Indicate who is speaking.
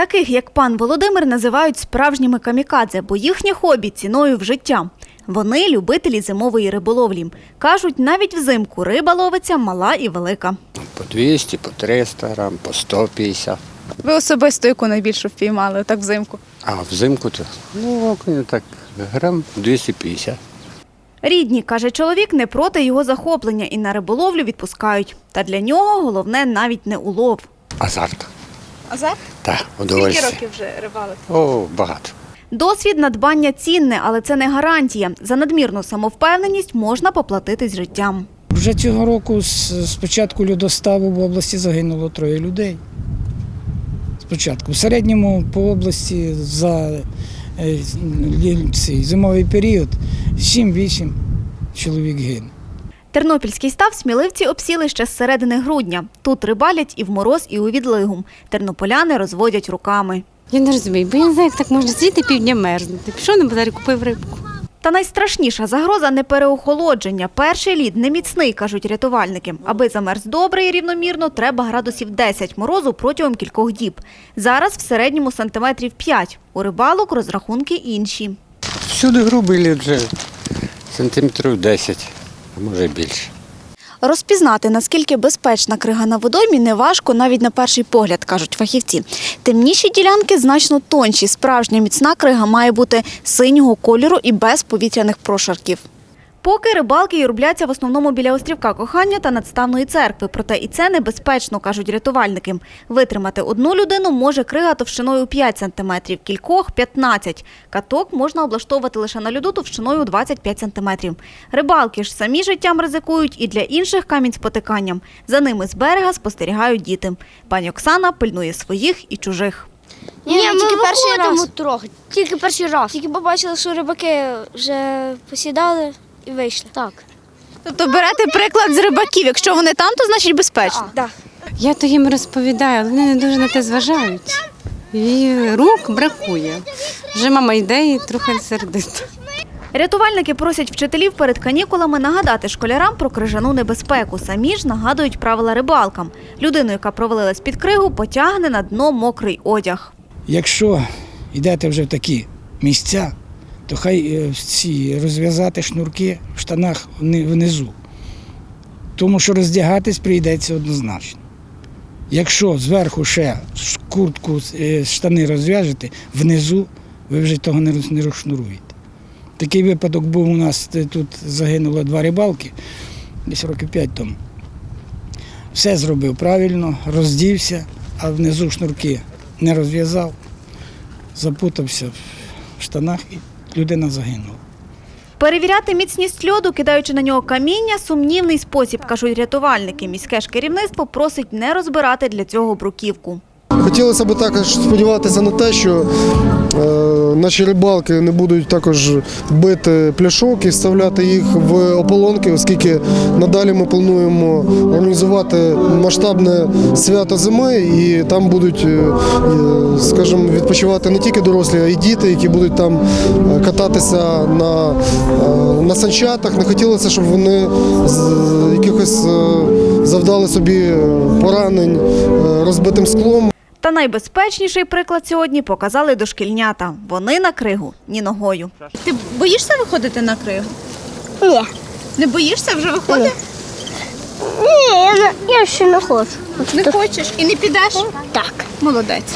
Speaker 1: Таких, як пан Володимир, називають справжніми камікадзе, бо їхнє хобі ціною в життя. Вони любителі зимової риболовлі. Кажуть, навіть взимку риба ловиться мала і велика.
Speaker 2: По 200, по 300 грам, по 150.
Speaker 3: Ви особисто яку найбільшу впіймали так взимку?
Speaker 2: А взимку то ну, так грам 250.
Speaker 1: Рідні, каже чоловік, не проти його захоплення і на риболовлю відпускають. Та для нього головне навіть не улов.
Speaker 2: Азарт.
Speaker 3: Азарт?
Speaker 2: Так,
Speaker 3: Скільки років вже рибалите?
Speaker 2: О, багато.
Speaker 1: Досвід надбання цінне, але це не гарантія. За надмірну самовпевненість можна поплатитись життям.
Speaker 4: Вже цього року з, з початку льодоставу в області загинуло троє людей. Спочатку. В середньому по області за е, цей зимовий період 7-8 чоловік гине.
Speaker 1: Тернопільський став сміливці обсіли ще з середини грудня. Тут рибалять і в мороз, і у відлигу. Тернополяни розводять руками.
Speaker 5: Я не розумію, бо я не знаю, як так можна сидіти півдня мерзнути. Пішов на базарі, купив рибку.
Speaker 1: Та найстрашніша загроза не переохолодження. Перший лід не міцний, кажуть рятувальники. Аби замерз добре і рівномірно, треба градусів 10 морозу протягом кількох діб. Зараз в середньому сантиметрів 5. У рибалок розрахунки інші.
Speaker 2: Всюди грубий лід вже сантиметрів 10, а може більше.
Speaker 1: Розпізнати, наскільки безпечна крига на водоймі, неважко навіть на перший погляд, кажуть фахівці. Темніші ділянки значно тонші. Справжня міцна крига має бути синього кольору і без повітряних прошарків. Поки рибалки юрбляться в основному біля острівка кохання та надставної церкви. Проте і це небезпечно, кажуть рятувальники. Витримати одну людину може крига товщиною 5 сантиметрів, кількох 15. Каток можна облаштовувати лише на льоду товщиною 25 сантиметрів. Рибалки ж самі життям ризикують і для інших камінь спотиканням. За ними з берега спостерігають діти. Пані Оксана пильнує своїх і чужих.
Speaker 6: Ні,
Speaker 7: Ні,
Speaker 6: ми
Speaker 7: тільки перший раз.
Speaker 6: трохи.
Speaker 7: Тільки перший раз.
Speaker 6: Тільки побачили, що рибаки вже посідали і вийшли.
Speaker 7: Так.
Speaker 3: Тобто берете приклад з рибаків. Якщо вони там, то значить безпечно.
Speaker 6: Да.
Speaker 5: Я то їм розповідаю, але вони не дуже на те зважають. І рук бракує. Вже мама йде і трохи сердито.
Speaker 1: Рятувальники просять вчителів перед канікулами нагадати школярам про крижану небезпеку. Самі ж нагадують правила рибалкам. Людину, яка провалилась під кригу, потягне на дно мокрий одяг.
Speaker 4: Якщо йдете вже в такі місця, то хай е, ці розв'язати шнурки в штанах внизу. Тому що роздягатись прийдеться однозначно. Якщо зверху ще куртку, е, штани розв'яжете, внизу ви вже того не розшнуруєте. Такий випадок був у нас е, тут загинуло два рибалки, десь років п'ять тому. Все зробив правильно, роздівся, а внизу шнурки не розв'язав, запутався в штанах і людина загинула.
Speaker 1: Перевіряти міцність льоду, кидаючи на нього каміння, сумнівний спосіб, кажуть рятувальники. Міське ж керівництво просить не розбирати для цього бруківку.
Speaker 8: Хотілося б також сподіватися на те, що е, наші рибалки не будуть також бити пляшок і вставляти їх в ополонки, оскільки надалі ми плануємо організувати масштабне свято зими, і там будуть, е, е, скажімо, відпочивати не тільки дорослі, а й діти, які будуть там кататися на, на санчатах. Не хотілося, щоб вони якихось завдали собі поранень розбитим склом.
Speaker 1: Та найбезпечніший приклад сьогодні показали дошкільнята. Вони на кригу ні ногою.
Speaker 3: Ти боїшся виходити на кригу?
Speaker 7: Ні.
Speaker 3: Не боїшся вже виходити?
Speaker 7: Ні, я, я ще не хочу.
Speaker 3: Не хочеш і не підеш?
Speaker 7: Так.
Speaker 3: Молодець.